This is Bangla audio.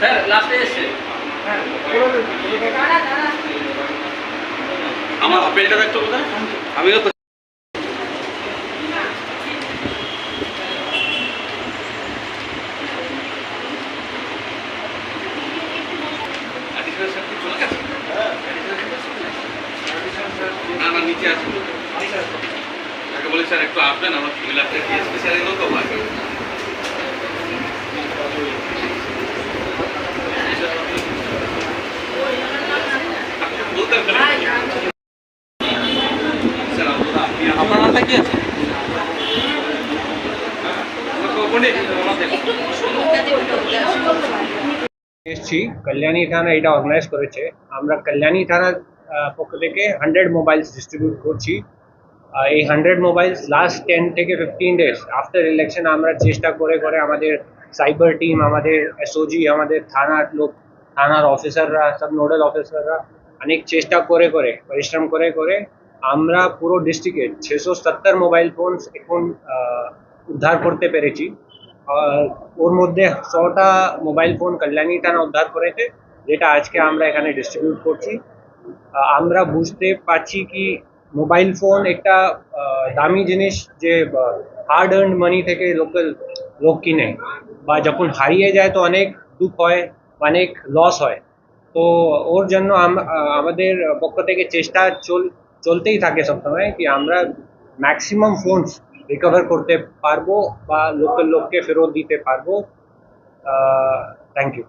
স্যার লাস্টে এসছে। আমার আপেলটা দেখতো কোথায়? আমিও তো Additional sir কি চলে গেছে? না না নিচে আছে। তাকে বলি স্যার একটু আসবেন আমরা ফিলারটা দিয়ে স্পেশাল এলো তো এসছি, কল্যাণী থানা এটা অর্গানাইজ করেছে। আমরা কল্যাণী থানার পক্ষ থেকে হান্ড্রেড মোবাইলস ডিস্ট্রিবিউট করছি। এই হান্ড্রেড মোবাইলস লাস্ট টেন থেকে ফিফটিন ডেজ আফটার ইলেকশন আমরা চেষ্টা করে করে আমাদের সাইবার টিম আমাদের এসওজি আমাদের থানার লোক, থানার অফিসাররা সব নোডাল অফিসাররা অনেক চেষ্টা করে করে, পরিশ্রম করে করে আমরা পুরো ডিস্ট্রিক্টে ছশো সত্তর মোবাইল ফোন এখন উদ্ধার করতে পেরেছি। ওর মধ্যে ছটা মোবাইল ফোন কল্যাণী থানা উদ্ধার করেছে, যেটা আজকে আমরা এখানে ডিস্ট্রিবিউট করছি। আমরা বুঝতে পারছি কি মোবাইল ফোন একটা দামি জিনিস যে হার্ড আর্ন মানি থেকে লোকাল লোক কিনে। বা যখন হারিয়ে যায় তো অনেক দুঃখ হয়, অনেক লস হয়। তো ওর জন্য আম- আমাদের পক্ষ থেকে চেষ্টা চল চলতেই থাকে সবসময় কি আমরা ম্যাক্সিমাম ফোনস রিকভার করতে পারবো বা লোকাল লোককে ফেরত দিতে পারবো থ্যাংক ইউ